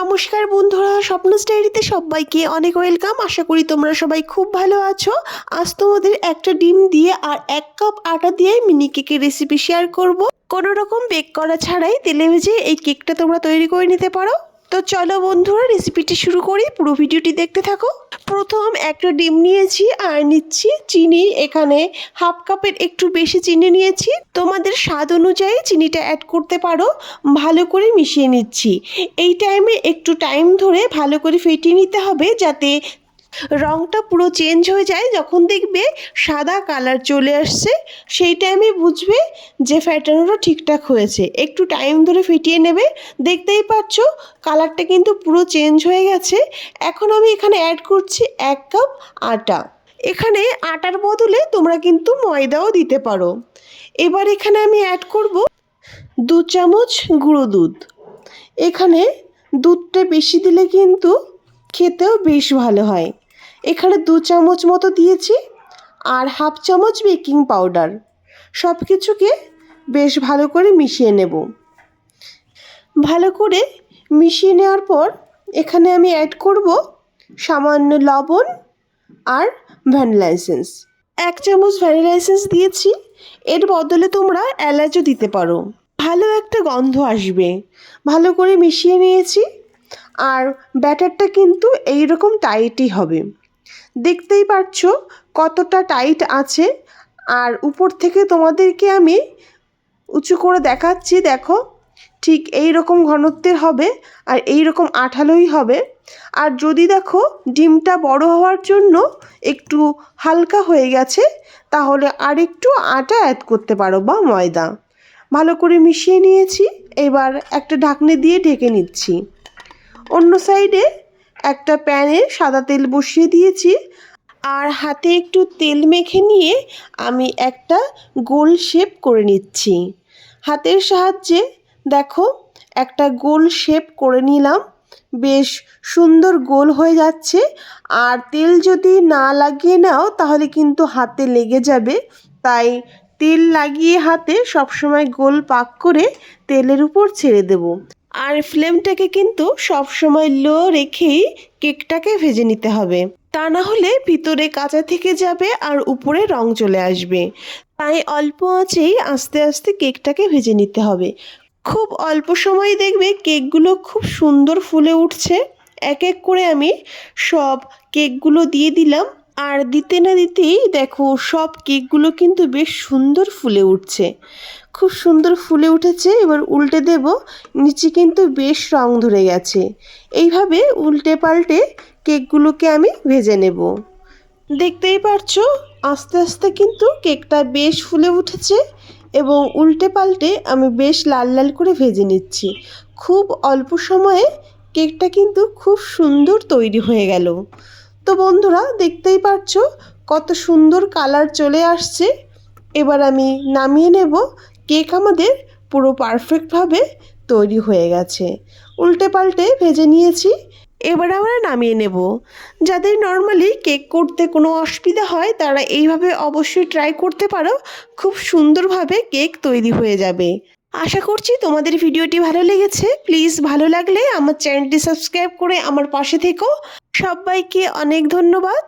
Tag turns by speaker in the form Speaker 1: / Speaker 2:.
Speaker 1: নমস্কার বন্ধুরা স্বপ্ন স্টাইরিতে সবাইকে অনেক ওয়েলকাম। আশা করি তোমরা সবাই খুব ভালো আছো। আজ তোমাদের একটা ডিম দিয়ে আর এক কাপ আটা দিয়ে মিনি কেকের রেসিপি শেয়ার করব। কোনো রকম বেক করা ছাড়াই তেলে ভেজে এই কেকটা তোমরা তৈরি করে নিতে পারো। তো চলো বন্ধুরা রেসিপিটি শুরু করি। পুরো ভিডিওটি দেখতে থাকো। প্রথম একটা ডিম নিয়েছি আর নিচ্ছি চিনি। এখানে হাফ কাপের একটু বেশি চিনি নিয়েছি। তোমাদের স্বাদ অনুযায়ী চিনিটা অ্যাড করতে পারো। ভালো করে মিশিয়ে নিচ্ছি। এই টাইমে একটু টাইম ধরে ভালো করে ফেটিয়ে নিতে হবে যাতে রংটা পুরো চেঞ্জ হয়ে যায়, যখন দেখবে সাদা কালার চলে আসছে, সেই টাইমে বুঝবে যে ফ্যাটানোটা ঠিকঠাক হয়েছে। একটু টাইম ধরে ফিটিয়ে নেবে, দেখতেই পাচ্ছ কালারটা কিন্তু পুরো চেঞ্জ হয়ে গেছে। এখন আমি এখানে অ্যাড করছি এক কাপ আটা। এখানে আটার বদলে তোমরা কিন্তু ময়দাও দিতে পারো। এবার এখানে আমি অ্যাড করব দু চামচ গুঁড়ো দুধ। এখানে দুধটা বেশি দিলে কিন্তু খেতেও বেশ ভালো হয়। এখানে দু চামচ মতো দিয়েছি আর হাফ চামচ বেকিং পাউডার। সব কিছুকে বেশ ভালো করে মিশিয়ে নেব। ভালো করে মিশিয়ে নেওয়ার পর এখানে আমি অ্যাড করব সামান্য লবণ আর ভ্যানিলা এসেন্স এক চামচ ভ্যানিলা এসেন্স দিয়েছি, এর বদলে তোমরা এলাচও দিতে পারো। ভালো একটা গন্ধ আসবে। ভালো করে মিশিয়ে নিয়েছি, আর ব্যাটারটা কিন্তু এই রকম টাইটই হবে। দেখতেই পাচ্ছ কতটা টাইট আছে। আর উপর থেকে তোমাদেরকে আমি উঁচু করে দেখাচ্ছি, দেখো। ঠিক এই রকম ঘনত্বের হবে আর এই রকম আঠালোই হবে। আর যদি দেখো ডিমটা বড় হওয়ার জন্য একটু হালকা হয়ে গেছে, তাহলে আর একটু আটা অ্যাড করতে পারো বা ময়দা। ভালো করে মিশিয়ে নিয়েছি, এবার একটা ঢাকনি দিয়ে ঢেকে নিচ্ছি। অন্য সাইডে একটা প্যানে সাদা তেল বসিয়ে দিয়েছি আর হাতে একটু তেল মেখে নিয়ে আমি একটা গোল শেপ করে নিচ্ছি। হাতের সাহায্যে দেখো, একটা গোল শেপ করে নিলাম। বেশ সুন্দর গোল হয়ে যাচ্ছে। আর তেল যদি না লাগিয়ে নাও, তাহলে কিন্তু হাতে লেগে যাবে। তাই তেল লাগিয়ে হাতে সবসময় গোল পাক করে তেলের উপর ছেড়ে দেব। আর ফ্লেমটাকে কিন্তু সবসময় লো রেখেই কেকটাকে ভেজে নিতে হবে। তা না হলে ভিতরে কাঁচা থেকে যাবে আর উপরে রং চলে আসবে। তাই অল্প আঁচেই আস্তে আস্তে কেকটাকে ভেজে নিতে হবে। খুব অল্প সময় দেখবে কেকগুলো খুব সুন্দর ফুলে উঠছে। এক এক করে আমি সব কেকগুলো দিয়ে দিলাম। আর দিতে না দিতেই দেখো সব কেকগুলো কিন্তু বেশ সুন্দর ফুলে উঠছে। খুব সুন্দর ফুলে উঠেছে, এবার উল্টে দেব, নিচে কিন্তু বেশ রং ধরে গেছে। এইভাবে উল্টে পাল্টে কেকগুলোকে আমি ভেজে নেব। দেখতেই পারছ, আস্তে আস্তে কিন্তু কেকটা বেশ ফুলে উঠেছে এবং উল্টে পাল্টে আমি বেশ লাল লাল করে ভেজে নিচ্ছি। খুব অল্প সময়ে কেকটা কিন্তু খুব সুন্দর তৈরি হয়ে গেল। তো বন্ধুরা, দেখতেই পাচ্ছো কত সুন্দর কালার চলে আসছে। এবার আমি নামিয়ে নেব। কেক আমাদের পুরো পারফেক্টভাবে তৈরি হয়ে গেছে। উল্টে পাল্টে ভেজে নিয়েছি। এবার আমরা নামিয়ে নেব। যাদের নর্মালি কেক করতে কোনো অসুবিধা হয়, তারা এইভাবে অবশ্যই ট্রাই করতে পারো। খুব সুন্দরভাবে কেক তৈরি হয়ে যাবে। আশা করছি তোমাদের ভিডিওটি ভালো লেগেছে। প্লিজ ভালো লাগলে আমার চ্যানেলটি সাবস্ক্রাইব করে আমার পাশে থেকো। সবাইকে অনেক ধন্যবাদ।